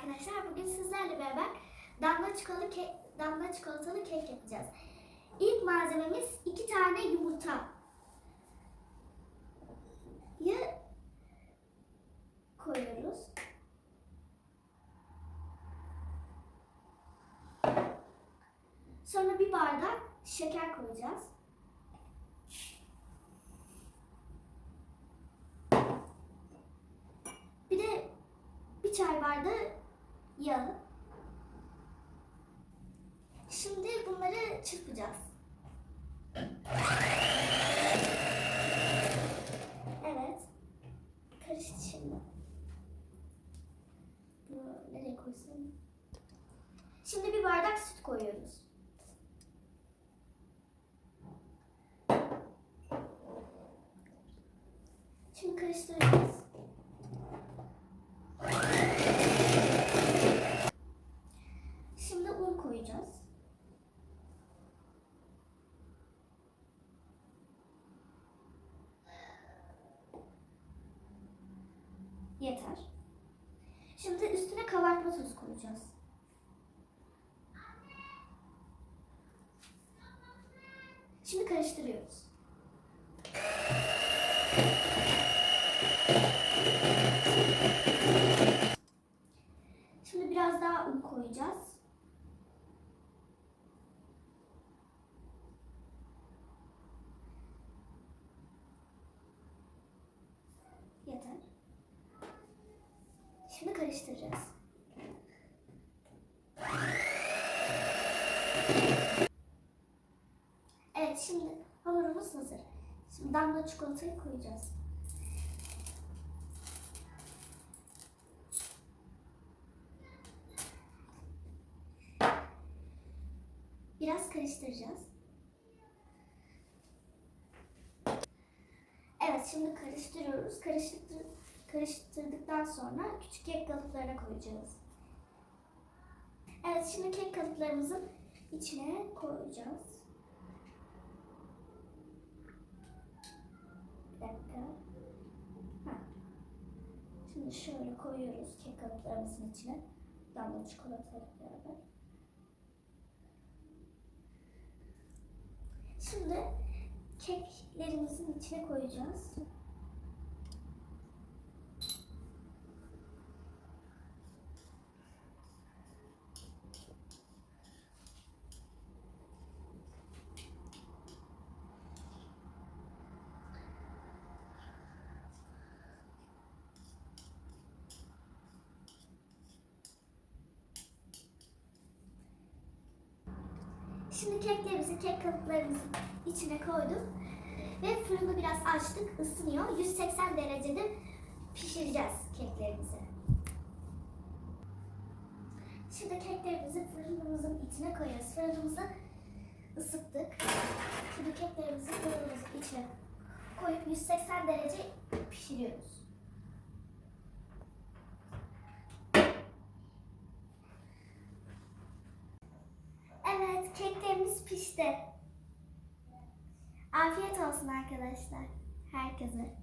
arkadaşlar. Bugün sizlerle beraber damla çikolatalı kek, damla çikolatalı kek yapacağız. İlk malzememiz iki tane yumurta. Ya koyuyoruz. Sonra bir bardak şeker koyacağız. Bir çay bardağı yağ. Şimdi bunları çırpacağız. Evet. Karıştı şimdi. Bunu nereye koysam? Şimdi bir bardak süt koyuyoruz. Şimdi karıştırıyoruz. Şimdi un koyacağız. Yeter. Şimdi üstüne kabartma tozu koyacağız. Şimdi karıştırıyoruz. Şimdi biraz daha un koyacağız. Yeter. Şimdi karıştıracağız. Evet şimdi hamurumuz hazır. Şimdi damla çikolatayı koyacağız. Biraz karıştıracağız. Evet şimdi karıştırıyoruz. Karıştır, karıştırdıktan sonra küçük kek kalıplarına koyacağız. Evet şimdi kek kalıplarımızın içine koyacağız. Bir dakika. Ha. Şimdi şöyle koyuyoruz kek kalıplarımızın içine. Damla çikolatayla beraber. Şimdi keklerimizin içine koyacağız. Şimdi keklerimizi kek kalıplarımızın içine koyduk ve fırını biraz açtık, ısınıyor. 180 derecede pişireceğiz keklerimizi. Şimdi keklerimizi fırınımızın içine koyuyoruz. Fırınımızı ısıttık. Şimdi keklerimizi fırınımızın içine koyup 180 derece pişiriyoruz. Evet, keklerimiz pişti. Afiyet olsun arkadaşlar. Herkese.